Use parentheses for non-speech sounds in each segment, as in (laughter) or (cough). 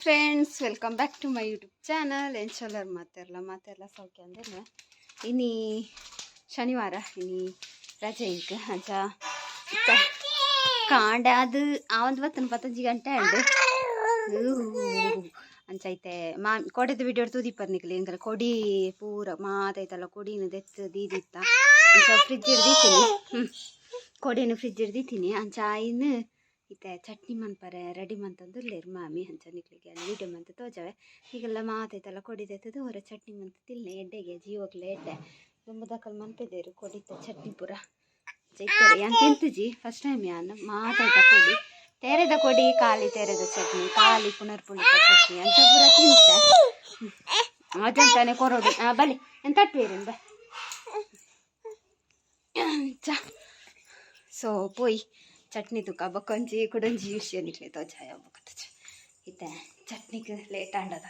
Friends welcome back to my YouTube channel ಎಂಚಲ್ಲರ್ ಮಾತೆಲ್ಲ ಮಾತೆಲ್ಲ ಸೌಖ್ಯ ಅಂದ್ರೆ ಇನ್ನಿ ಶನಿವಾರ ಇನ್ನಿ ರಜೆ ಇಂಕ್ ಅಂಚ ಕಾಂಡ ಅದು ಆ ಒಂದು ಬತ್ತನ ಪತ್ತಂಜಿ ಗಂಟೆ ಅಂಚೈತೆ ಅಂಚ ಐತೆ, ಮಾ ಕೊಡೆದ ವಿಡಿಯೋ ತೂದಿ ಪರ್ನಿಕ್ಲಿ ಹಂಗಲ್ಲ ಕೊಡಿ ಪೂರ ಮಾತೈತಲ್ಲ ಕೊಡಿನ ದೆತ್ತು ದೀದಿತ್ತ ಫ್ರಿಜ್ ಹಿಡ್ದಿತ್ತೀನಿ ಕೊಡಿನ ಫ್ರಿಜ್ ಹಿಡ್ದಿತ್ತೀನಿ ಅಂಚ ಇತ್ತೆ, ಚಟ್ನಿ ಮನ್ಪರೆ ರೆಡಿ ಮಂತಂದುಲ್ಲೇರು ಮಾಮಿ ಅಂಚ ನಿಕ್ಲಿಗೆ ವೀಡಿಯೋ ಮಂತ ತೋಜವೆ. ಈಗೆಲ್ಲ ಮಾತೈತಲ್ಲ ಕೊಡಿದೈತದು ಹೊರ ಚಟ್ನಿ ಮಂತ ತಿಲ್ಲೆ ಎಡ್ಡೆಗೆ ಜೀವಕ್ಲೆ ಎಡ್ಡೆ. ದುಂಬದಕಲ್ ಮಂತಿದ್ದೇರು ಕೊಡಿತ ಚಟ್ನಿ ಪೂರ. ಜೈತಾರೆ, ಯಾನ್ ತಿಂತುಜಿ ಫಸ್ಟ್ ಟೈಮ್ ಯಾನ್? ಮಾತಾಯ್ತ ಕೊಡಿ. ತೆರೆದ ಕೊಡಿ ಕಾಲಿ ತೆರೆದ ಚಟ್ನಿ, ಖಾಲಿ ಪುನರ್ ಪುಳಿತ ಚಟ್ನಿ ಅಂತ ಪೂರ ತಿಂತೆ. ಅದಂತಾನೆ ಕೊರೋಡು ಹಾಂ ಬಲಿ ಎಂತ ಬಾ. ಸೊ ಪೋಯ್ ಚಟ್ನಿ ತುಕ ಬಕ್ಕೊಂಜಿ ಕುಡಂಜಿ ವಿಷಯ ಏನಿರ್ಲಿ ತೋಜಾಯ ಬಕತ ಇತ್ತೆ ಚಟ್ನಿಗೆ ಲೇಟ್ ಆಂಡದ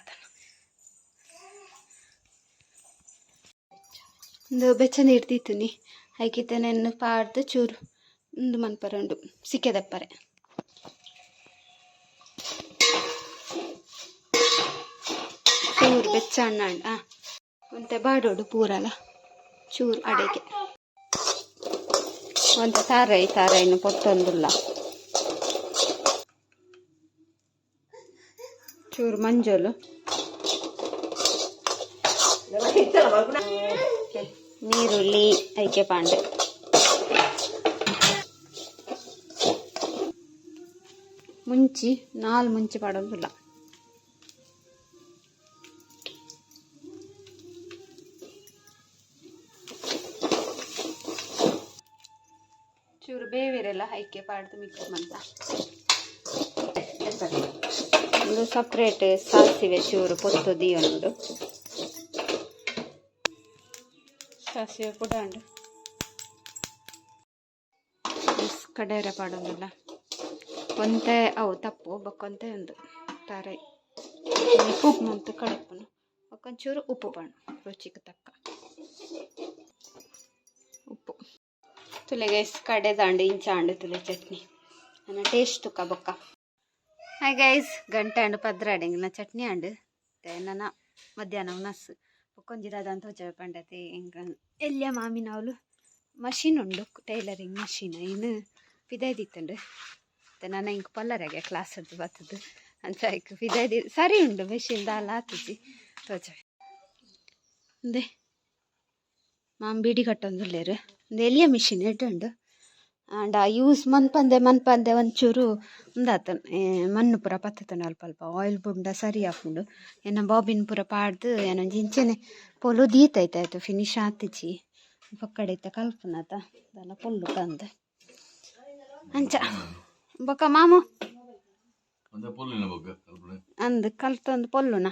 ಒಂದು ಬೆಚ್ಚನೆ ಇಡ್ದಿತ್ತು ನೀ. ನೆನ್ನು ಪಾಡ್ದು ಚೂರು, ಒಂದು ಮನ್ಪರಂಡು ಸಿಕ್ಕದಪ್ಪರೆ. ಚೂರು ಬೆಚ್ಚ ಅಣ್ಣ ಅಣ್ಣ. ಒಂತೆ ಬಾಡೋಡು ಪೂರಲ್ಲ ಚೂರು ಅಡೆಗೆ. ಒಂತ ತಾರೈ ತಾರೈನು ಪೊಟ್ಟೊಂದುಲ್ಲ ಚೂರು ಮಂಜೋಲು. ನೀರುಳ್ಳಿ ಐಕೆ ಪಾಂಡೆ. ಮುಂಚಿ ನಾಲ್ ಮುಂಚಿ ಪಾಡೋದಿಲ್ಲ ಐಕೆ ಪಾಡ್ದು ಮಿಕ್ಸ್ ಮಂತ ಒಂದು ಸಪ್ರೇಟ್ ಸಾಸಿವೆ ಚೂರು ಪೊತ್ತು ದಿಯೊಂದು ಸಾಸಿವೆ ಕೂಡ ಉಂಡು ಕಡೇರ ಪಾಡೋದಿಲ್ಲ ಕೊಂತೆ ಅವು ತಪ್ಪು ಬಕ್ಕೊಂತೆ ಒಂದು. ತಾರೆ. ಉಪ್ಪು ಮಂತು ಕಡಪನು ಒಕ್ಕೊಂಚೂರು ಉಪ್ಪು ಬಣ್ಣ ರುಚಿಗೆ ತಕ್ಕ. ತುಲೆ ಗೈಸ್ ಕಡೆ ದಾಂಡು ಇಂಚಾಂಡು ತುಲೆ ಚಟ್ನಿ. ನನ್ನ ಟೇಸ್ಟ್ ತುಕ್ಕ ಬೊಕ್ಕ. ಹಾಯ್ ಗೈಸ್ ಗಂಟೆ ಆಂಡು ಪದ್ರ ಅಡಿಂಗ್. ನಾ ಚಟ್ನಿ ಹಂಡು ನನ್ನ ಮಧ್ಯಾಹ್ನ ನಸ್ ಬೊಕ್ಕೊಂಜಿದ ಅದಂತ ಪಂಡತಿ. ಹೆಂಗ ಎಂಕ ಎಲ್ಲಿಯ ಮಾಮಿನ ಅವಳು ಮಷೀನ್ ಉಂಡು, ಟೈಲರಿಂಗ್ ಮಷೀನ್ ಇನ್ನು ಪಿದಾಯ್ದಿತ್ತುಂಡು. ನನ್ನ ಇಂಕ ಪಲ್ಲರಾಗೆ ಕ್ಲಾಸ್ ಅದು ಬತ್ತದ್ದು. ಅಂತ ಇಕ್ ಪಿದಾಯ್ದಿ, ಸರಿ ಉಂಡು ಮೆಷಿನ್ ದಾಲ ಆತುಜಿ ತೋಚವೆ. ಅಂದೆ, ಮಾಮ್ ಬೀಡಿ ಕಟ್ಟೊಂದುಲ್ಲೇರು. ಒಂದು ಎಲ್ಲಿಯ ಮಿಷಿನ್ ಎಡ್ಡುಂಡು ಆಂಡ ಯೂಸ್ ಮನ್ಪಂದೆ ಮನ್ಪಂದೆ ಒಂಚೂರು ಉಂದಾತ ಮಣ್ಣು ಪೂರ ಪತ್ತತನ ಅಲ್ಪ ಅಲ್ಪ ಆಯಿಲ್ ಬುಂಡ ಸರಿ ಹಾಕೊಂಡು ಏನ ಬಾಬಿನ್ ಪೂರ ಪಾಡ್ದು ಏನೋ ಜಿಂಚೆನೆ ಪೊಲು ದೀತೈತಾಯ್ತು ಫಿನಿಶ್ ಆತಿಚಿ. ಇತ್ತ ಕಲ್ಪನಾತ. ಅದೆಲ್ಲ ಪೊಲ್ಲು ಕಂದ. ಅಂಚ ಬೊಕ ಮಾಮು? ಅಂದ್ ಕಲ್ತೊಂದು ಪೊಲ್ಲುನ.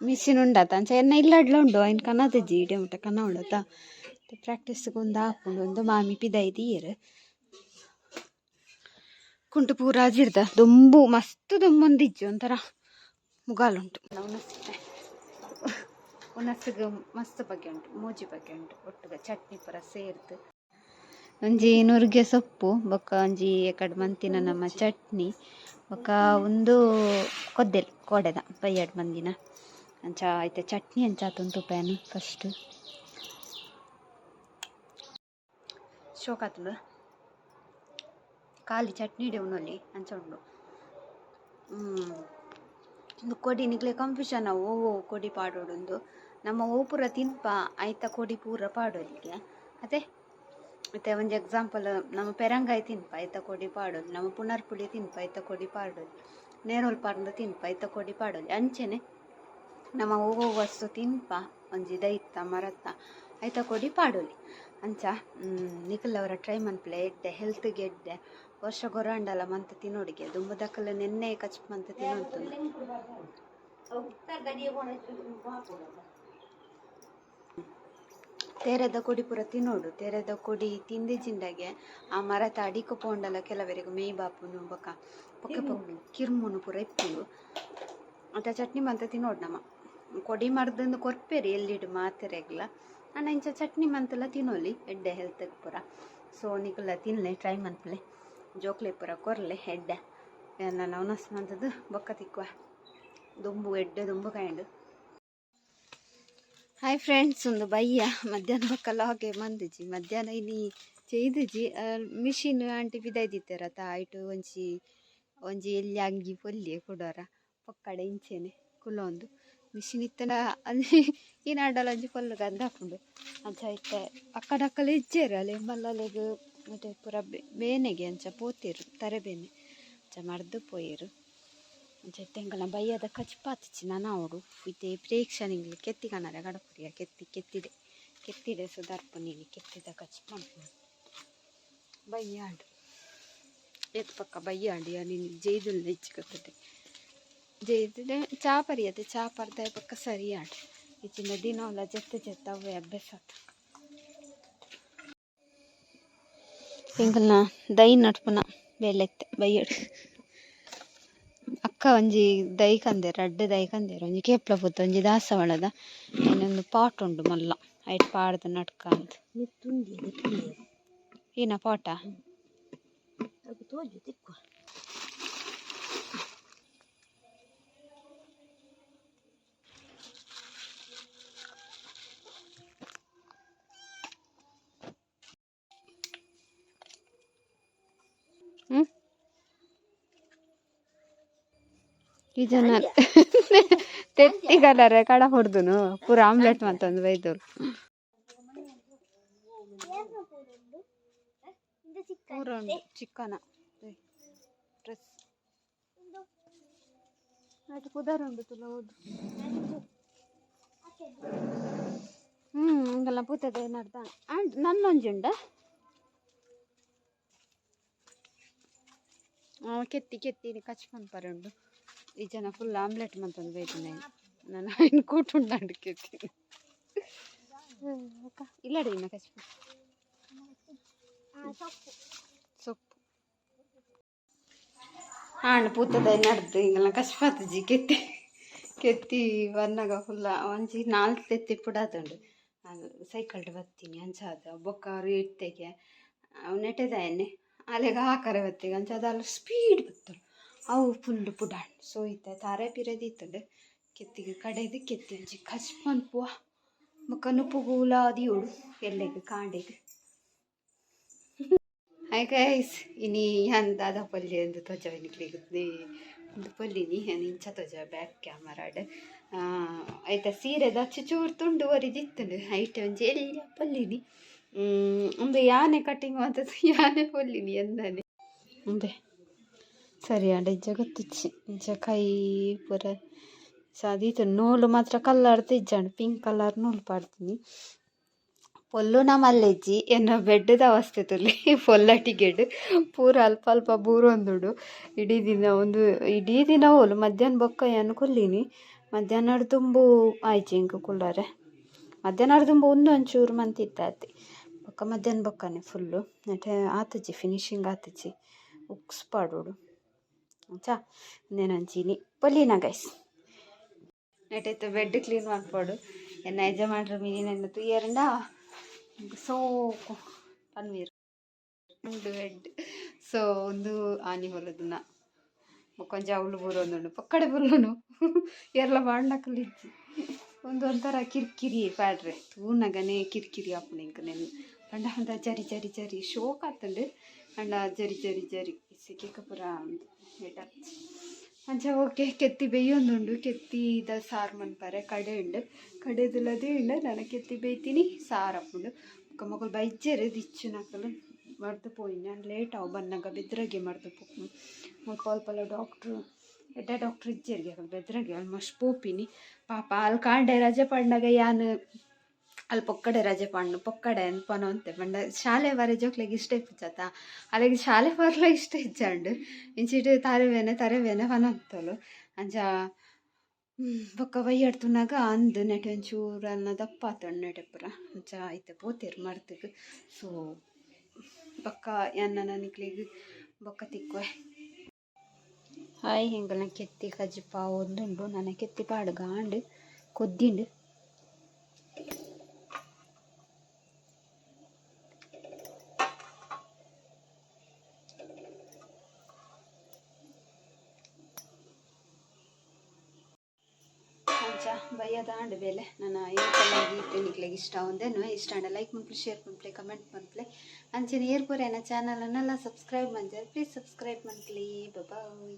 ಮಿಷಿನ್ ಉಂಡಾತ. ಅಂಚ ಎನ್ನ ಇಲ್ಲಡ್ಲ ಉಂಡು. ಐನ್ ಕನ್ನದ ಜೀಡೆ ಮುಟ್ಟ ಕನ್ನ ಉಂಡತ. ಪ್ರಾಕ್ಟೀಸ್ಗೆ ಒಂದು ಹಾಕೊಂಡು ಒಂದು ಮಾಮಿ ಪಿದೈದೀರ್ ಕುಂಟು ಪೂರ ದೊಂಬು ಮಸ್ತ್ ದೊಂಬೊಂದಿಜ್ಜು ಒಂಥರ. ಮುಗಾಲುಂಟು ಉಣಸ್ತೆ. ಉನಸ್ಸಿಗೆ ಮಸ್ತ್ ಬಗ್ಗೆ ಉಂಟು ಮೂಜಿ ಬಗ್ಗೆ ಉಂಟು. ಒಟ್ಟಿಗೆ ಚಟ್ನಿ ಪೂರ ಸೇರ್ದು. ಒಂಜಿ ನುರ್ಗೆ ಸೊಪ್ಪು ಬೊಕ್ಕ ಒಂಜಿ ಎಕಡ್ ಮಂತಿನ ನಮ್ಮ ಚಟ್ನಿ ಬೊಕ್ಕ ಒಂದು ಕೊದ್ದೆಲ್ ಕೋಡೆದ ಪೈಯಡ್ ಮಂದಿನ. ಅಂಚ ಐತೆ ಚಟ್ನಿ ಅಂಚ ತುಂತು ಪ್ಯಾನು ಫಸ್ಟ್ ಶೋಕಾತುಂಡು ಖಾಲಿ ಚಟ್ನಿ ಅಂಚ ಉಂಡು ಒಂದು ಕೊಡಿ ನಿಕ್ಲೆ ಕನ್ಫ್ಯೂಷನ್ ಓ ಓ, ಕೊಡಿ ಪಾಡೋಡೊಂದು ನಮ್ಮ ಓಪುರ ಪೂರ ತಿನ್ಪ, ಆಯ್ತ ಕೊಡಿ ಪೂರ ಪಾಡೋಲಿಗೆ ಅದೇ ಮತ್ತೆ ಒಂದು ಎಕ್ಸಾಂಪಲ್ ನಮ್ಮ ಪೆರಂಗಾಯಿ ತಿನ್ಪ, ಆಯ್ತ ಕೊಡಿ ಪಾಡೋದು ನಮ್ಮ ಪುನರ್ಪುಳಿ ತಿನ್ಪ, ಆಯ್ತ ಕೊಡಿ ಪಾಡೋದು ನೇರೋಲ್ ಪಾರ್ದು ತಿನ್ಪ, ಆಯ್ತ ಕೊಡಿ ಪಾಡೋದು ಅಂಚೆನೆ ನಮ್ಮ ಹೋಗೋ ವಸ್ತು ತಿನ್ಪ ಒಂಜಿ ದೈತ ಮರತ್ತ. ಐತ ಕೊಡಿ ಪಾಡೋಲಿ. ಅಂಚ ನಿಖಲ್ ಅವರ ಟ್ರೈ ಮನ್ಪ್ಲೆ ಎಡ್ಡೆ ಹೆಲ್ತ್ಗೆ ಎಡ್ಡೆ ವರ್ಷ ಗೊರಂಡಲ ಮಂತ ತಿನ್ನೋಡಿಗೆ ದುಂಬದಕ್ಕಲ್ಲ ನೆನ್ನೆ ಕಚ್ ಮಂತ್ ತಿನ್ನೋಂತು ತೆರೆದ ಕೊಡಿ ಪೂರ ತಿನ್ನೋಡು ತೆರೆದ ಕೊಡಿ ತಿಂದಿ ಜಿಂಡಾಗೆ ಆ ಮರತ ಅಡಿಕ ಪೋಂಡಲ ಕೆಲವರಿಗೆ ಮೇಯ್ ಬಾಪುನು ಬೊಕ ಪೊಕ್ಕೆ ಪೊಕ್ಕೆ ಕಿರ್ಮುನು ಪೂರ ಇಪ್ಪುಂಡು. ಅಂತ ಚಟ್ನಿ ಮಂತ ತಿನ್ನೋಡು ನಮ್ಮ ಕೊಡಿ ಮರದಂದು ಕೊರ್ಪೇರಿ ಎಲ್ಲಿಡು ಮಾತೆರೆಗ್ಲ. ಅಣ್ಣ, ಇಂಚ ಚಟ್ನಿ ಮಂತುಲ ತಿನ್ನೋಲಿ. ಎಡ್ಡೆ ಹೆಲ್ತ್ಗೆ ಪೂರ. So ನಿಕಲ್ಲ ತಿನ್ಲೆ try ಮಂತ್ಲೆ. ಜೋಕ್ಲೆ ಪೂರ ಕೊರ್ಲೆ, ಎಡ್ಡೆ. ನಾನು ಅವನಸ್ ಮಂತದ್ದು ಬೊಕ್ಕ ತಿಕ್ಕುವ. ದುಂಬು, ಎಡ್ಡೆ ದುಂಬು ಕಾಯಂಡು ಹಾಯ್ ಫ್ರೆಂಡ್ಸ್ ಒಂದು ಬಯ್ಯ ಮಧ್ಯಾಹ್ನ ಬಕ್ಕಲ್ಲ ಲಾಗೆ ಮಂದಿಜಿ. ಮಧ್ಯಾಹ್ನ ಇಲ್ಲಿ ಅ, ಮಿಷಿನ್ ಆಂಟಿ ಬಿದೈದಿತ್ತಾರ ತಾಯ್ಟು ಒಂಚಿ ಒಂಜಿ ಎಲ್ಲಿ ಅಂಗಿ ಪೊಲ್ಲಿ ಕೊಡೋರ. ಪಕ್ಕಡೆ ಇಂಚೆನೆ, ಕುಲೊಂದು. ಅಲ್ಲಿ ಈ ನಾಡಲ ಒಂಜಿ ಪೊಲ್ಲು ಗಂಧ ಹಾಕೊಂಡು ಅಂಚ ಇತ್ತೆ ಅಕ್ಕಡಕ್ಕಲೆ ಇಜ್ಜೇರು ಅಲ್ಲಿ ಮಲ್ಲಲೆಗ್, ಮತ್ತೆ ಪೂರ ಬೇನೆಗೆ ಅಂಚ ಪೋತಿರು ತರೆ ಬೇನೆ ಅಂಚ ಮರ್ದು ಪೋಯಿರು. ಅಂಚ ತೆಂಗಲ ಬಯ್ಯದ ಕಚ್ಪಾತಿಚ್ಚಿ ನಾನು ಅವಡು ಇತ್ತೆ ಪ್ರೇಕ್ಷಣಿಗಳು ಕೆತ್ತಿ ಕಾಣಾರೆ ಗಡಪುರಿಯ ಕೆತ್ತಿ, ಕೆತ್ತಿದೆ. ಕೆತ್ತಿದೆ ಸುಧಾರ್ಪಣಿನಿ ಕೆತ್ತಿದ ಕಚ್ ಮಾಡ್ಕೊಂಡು ಬಯ್ಯಾಡು ಎತ್ ಪಕ್ಕ ಬಯ್ಯಾಡಿ ನೀನು ಜೈದುಲ್ ನೆಚ್ಚಿಕೊತ್ತದೆ ಜೈದುಲೆ ಚಾ ಪರಿಯದೆ ಚಾ ಪರ್ದ ಪಕ್ಕ ಸರಿಯಾಡು ಇಚ್ಚಿನ ದಿನ ಅಲ್ಲ ಜೆತ್ತ ಜೆತ್ತ ಅವೇ ಅಭ್ಯಾಸ ಆತ ಎಂಕಲ್ನ ದೈ ನಡ್ಪುನ ಬೇಲೆತ್ತೆ ಬಯ್ಯಡು ಅಕ್ಕ ಒಂಜಿ ದೈ ಕಂದೇರು ಅಡ್ಡೆ ದೈ ಕಂದೇರು ಒಂಜಿ ಕೇಪ್ಲ ಪುತ್ತ ಒಂಜಿ ದಾಸವಾಳದ ಇನ್ನೊಂದು ಪಾಟ್ ಉಂಡು ಮಲ್ಲ ಐಟ್ ಪಾಡ್ದು ನಡ್ಕ ಅಂತ ಏನ ಪಾಟ ಈ ಜನ ತೆತ್ತಿಗಲರೆ ಕಡ ಹೊಡ್ದುನು. ಪೂರ ಆಮ್ಲೆಟ್ ಮತ್ತೊಂದು ಬೈದೋರು ಪೂರ ಚಿಕ್ಕನ ಡ್ರೆಸ್ ಅದು ಕುದರ್ ಉಂಡು ತುಲ ಹೌದು ಹ್ಮ್ ಹಂಗೆಲ್ಲ ಪೂತದೆ ನಡ್ದ? ಅಂಡ್ ನನ್ನೊಂಜುಂಡ ಕೆತ್ತಿ ಕೆತ್ತಿ ಕಚ್ಕೊಂಡು ಪರ ಉಂಡು ಈ ಜನ ಫುಲ್ ಆಮ್ಲೆಟ್ ಮಂತಂದು ಬೈತೀನಿ ನಾನು ಇನ್ನು ಕೂಟುಂಡು ಕೆತ್ತಿ ಅಕ್ಕ ರೀ ಇನ್ನು ಕಷ್ಟ. ಸೊಪ್ಪು. ಹಾಂಡ್ ಪೂತದ ನಡ್ದು ಹಿಂಗೆಲ್ಲ ಕಚ್ಪಾತಜಿ ಕೆತ್ತಿ ಕೆತ್ತಿ ಬಂದಾಗ ಫುಲ್ಲ ಒಂಜಿ ನಾಲ್ಕು ತೆತ್ತಿ ಪುಡಾತುಂಡು ಅದು ಸೈಕಲ್ಡ್ ಬರ್ತೀನಿ ಅಂಚಾದ ಬೊಕ್ಕ ಇಡ್ತೆಗೆ ಇಟ್ಟೆಗೆ ನೆಟ್ಟದ ಎಣ್ಣೆ. ಅಲೆಗ ಹಾಕರೆ ಬತ್ತಿಗೆ ಅಂಚಾದ ಅಲ್ಲಿ ಸ್ಪೀಡ್ ಬತ್ತಳು ಅವು ಫುಲ್ ಪುಡಾಣ್ ಸೋಯ್ತೆ ತಾರೆ ಪಿರದಿತ್ತಂಡು ಕೆತ್ತಿಗೆ ಕಡೆದು ಕೆತ್ತಿಂಜಿ ಕಚ್ಪನ್ ಪುವ. ಮುಖ ನುಪ್ಪು ಗೂಲಾದಿ ಉಡು ಎಲ್ಲಿಗೆ ಕಾಂಡೆಗೆ. ಹಾಯ್ ಗೈಸ್ ಇನಿ ಅಂದಾದ ಪಲ್ಯ ಎಂದು ತ್ವಜ ನಿಕ್ಲಿಗುತ್ತೆ ಒಂದು ಪಲ್ಲಿನಿ ಇಂಚ ತ್ವಜ ಬ್ಯಾಕ್ ಕ್ಯಾಮರಾಡ್ ಆಯ್ತಾ ಸೀರೆದ ಚೂರು ತುಂಡು ಒರಿದಿತ್ತಂಡು ಐಟ್ ಒಂಜಿ ಎಲ್ಲ ಪಲ್ಲಿನಿ ಒಂದು ಯಾನೆ ಕಟಿಂಗ್ ಮಾಡ್ತದ್ದು (laughs) ಯಾನೆ ಪಲ್ಲಿನಿ ಎಂದನೆ ಮುಂದೆ ಸರಿ ಅಂಡ ಇಜ್ಜ ಗೊತ್ತಿಚ್ಚಿ ಇಂಚ ಕೈ ಪೂರ ಸಾದೀತು ನೂಲು ಮಾತ್ರ ಕಲರ್ ತಿಜ್ಜಂಡು ಪಿಂಕ್ ಕಲರ್ ನೂಲು ಪಾಡ್ತೀನಿ. ಪೊಲ್ಲು ಮಲ್ಲೆಜ್ಜಿ ಎನ್ನ ಬೆಡ್ಡದ ಅವಸ್ಥೆ ತುಲಿ ಪೊಲ್ಲಟಿಗೆಡ್ ಪೂರ ಅಲ್ಪ ಅಲ್ಪ ಬೂರೊಂದುಡು ಇಡೀ ದಿನ ಒಂದು ಇಡೀ ದಿನ ಹೋಲು. ಮಧ್ಯಾಹ್ನ ಬೊಕ್ಕ ಏನು ಕೊಲ್ಲಿನಿ ಮಧ್ಯಾಹ್ನ ತುಂಬು ಆಯ್ತು ಹಿಂಗೆ ಕುಳ್ಳಾರೆ. ಮಧ್ಯಾಹ್ನ ತುಂಬು ಒಂದು ಒಂಚೂರು ಮಂತಿತ್ತಾತಿ ಬೊಕ್ಕ ಮಧ್ಯಾಹ್ನ ಬೊಕ್ಕನೆ ಫುಲ್ಲು ನೆಟೆ ಆತಜ್ಜಿ ಫಿನಿಶಿಂಗ್ ಆತಜ್ಜಿ ಉಕ್ಸ್ ಪಾಡೋಡು ಚಾ ಚೀನಿ ಪೊಲೀನ ಗೈಸ್ ನೆಟೈತೆ ಬೆಡ್ ಕ್ಲೀನ್ ಮಾಡ್ಪಾಡು ಎನ್ನ ಯಜಮಾನ್ರ, ಮೀನಿನ ತುಯ್ಯರಂಡ ಸೋಕು ಪನ್ವೀರ್ ಒಂದು ಬೆಡ್ ಸೊ ಒಂದು ಆನಿ ಹೊಲದನ್ನ. ಕೊಂಚ ಅವಳು ಬರೋಂದುಂಡು ಪಕ್ಕಡೆ ಬರೋನು ಎಲ್ಲ ಬಾಂಡಕ್ಕಲಿಜ್ಜಿ ಒಂದು ಒಂಥರ ಕಿರಿಕಿರಿ ಪ್ಯಾಡ್ರೆ ತೂನಗನೆ ಕಿರಿಕಿರಿ ಆಪುನ ಇಂಕ ನೆನ್ ಪಂಡ ಅಂದ ಜರಿ ಜರಿ ಜರಿ. ಶೋಕ್ ಆತಂಡು ಅಂಡ ಜರಿ ಜರಿ ಜರಿ. ಸಿಕ್ಕ ಪುರ ಬೇಟ ಅಂಚ ಓಕೆ, ಕೆತ್ತಿ ಬೇಯೊಂದುಂಡು ಕೆತ್ತಿದ ಸಾರು ಮನ್ಪಾರೆ ಕಡೆ ಉಂಡು ಕಡೆದಿಲ್ಲದೇ ಉಂಡು ನಾನು ಕೆತ್ತಿ ಬೇಯ್ತೀನಿ, ಸಾರು ಹಾಕೊಂಡು ಮಗಳು ಬೈಜೆರೆ ದಿಚ್ಚು ನಕಲು ಮರ್ದು ಪೋಯಿ. ನಾನು ಲೇಟ್ ಅವು ಬನ್ನಾಗ ಬೆದ್ರಗೆ ಮರ್ದು ಪೋಕು ಮುಲ್ಪ ಅಲ್ಪಲ್ಲ ಡಾಕ್ಟ್ರು ಎಡ್ಡ ಡಾಕ್ಟ್ರ್ ಇಜ್ಜೆರ್ಗೆ, ಬೆದ್ರಾಗೆ ಆಲ್ಮೋಸ್ಟ್ ಪೋಪಿನಿ. ಪಾಪ ಅಲ್ಲಿ ಕಾಂಡೆ ರಜೆ ಪಂಡಾಗ ಯಾನು ಅಲ್ಲಿ ಪೊಕ್ಕಡೆ ರಜೆ ಪಂಡು, ಪೊಕ್ಕಡೆ ಅನ್ಪನು ಅಂತೆ. ಪಂಡ ಶಾಲೆ ಬರೆ ಜೋಕ್ಲೆಗ್ ಇಷ್ಟೇ ಇಪ್ಪುಚ್ಚತ್ತ ಅಲ್ಲಿಗೆ ಶಾಲೆ ಬರ್ಲ ಇಷ್ಟ ಇಜ್ಜಂಡು. ಇಂಚಿಟ್ ತರವೇನೆ ತರವೇನೆ ಪನಂತಲು ಅಂಚ ಬೊಕ್ಕ ಬೈಯಡ್ತುನಾಗ ಅಂದು ನೆಟೆ ಒಂಚೂರು ಅನ್ನ ದಪ್ಪ ಆತಂಡು ನೆಟೆ ಪುರ ಅಂಚ ಐತೆ ಪೋತೇರು ಮರ್ದಕ್ಕೆ ಸೊ ಬೊಕ್ಕ ಎನ್ನ ನನಗ್ಲಿಗೆ ಬೊಕ್ಕ ತಿಕ್ಕುವೆ. ಹಾಯ್ ಹಿಂಗೆಲ್ಲ ಕೆತ್ತಿ ಕಜ್ಜಿಪ ಒಂದುಂಡು ನನ್ನ ಕೆತ್ತಿ ಪಾಡ್ಗ ಗಾಂಡು, ಕೊದ್ದಿಂಡು. ಇಂಚ ಬಯ್ಯದ ಆಂಡ್ ಬೇಲೆ. ನನ್ನ ಏರ್ಪಲ್ಲಾಗಿ ತಿನ್ನಿಕ್ಲಿಗೆ ಇಷ್ಟ ಒಂದೇನು ಇಷ್ಟ ಅಂಡ ಲೈಕ್ ಮಾಡ್ಲಿ ಶೇರ್ ಮಾಡ್ಲಿ ಕಮೆಂಟ್ ಮನ್ಪ್ಲೆ ಏನ ಏರ್ಪುರೇನ ಚಾನಲನ್ನೆಲ್ಲ ಸಬ್ಸ್ಕ್ರೈಬ್ ಮಂಜಾರ ಪ್ಲೀಸ್ ಸಬ್ಸ್ಕ್ರೈಬ್ ಮಾಡ್ಲಿ ಬಾಯ್